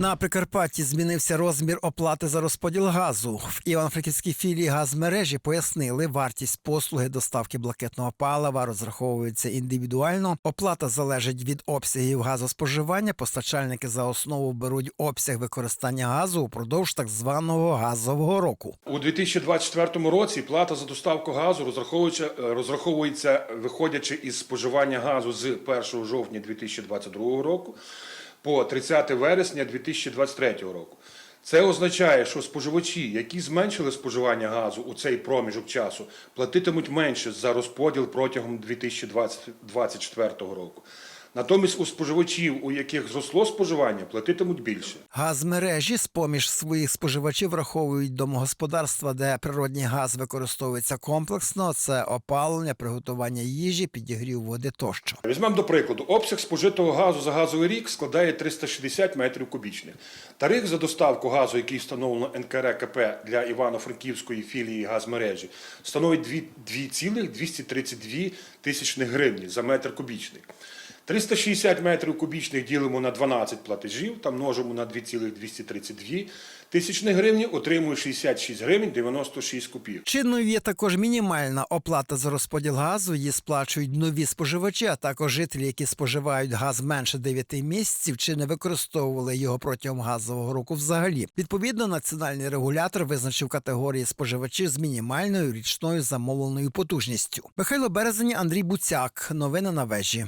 На Прикарпатті змінився розмір оплати за розподіл газу. В Івано-Франківській філії газмережі пояснили, вартість послуги доставки блакитного палива розраховується індивідуально. Оплата залежить від обсягів газоспоживання. Постачальники за основу беруть обсяг використання газу упродовж так званого газового року. У 2024 році плата за доставку газу розраховується, розраховується виходячи із споживання газу з 1 жовтня 2022 року по 30 вересня 2023 року. Це означає, що споживачі, які зменшили споживання газу у цей проміжок часу, платитимуть менше за розподіл протягом 2024 року. Натомість у споживачів, у яких зросло споживання, платитимуть більше. Газмережі з поміж своїх споживачів враховують домогосподарства, де природній газ використовується комплексно. Це опалення, приготування їжі, підігрів води тощо. Візьмемо до прикладу, обсяг спожитого газу за газовий рік складає 360 метрів кубічних. Тариф за доставку газу, який встановлено НКРКП для Івано-Франківської філії газмережі, становить 2,232 тисячних гривні за метр кубічний. 360 метрів кубічних ділимо на 12 платежів та множимо на 2,232 тисячних гривні, отримує 66 гривень 96 копійок. Чинною є також мінімальна оплата за розподіл газу. Її сплачують нові споживачі, а також жителі, які споживають газ менше 9 місяців чи не використовували його протягом газового року взагалі. Відповідно, національний регулятор визначив категорії споживачів з мінімальною річною замовленою потужністю. Михайло Березені, Андрій Буцяк. Новини на вежі.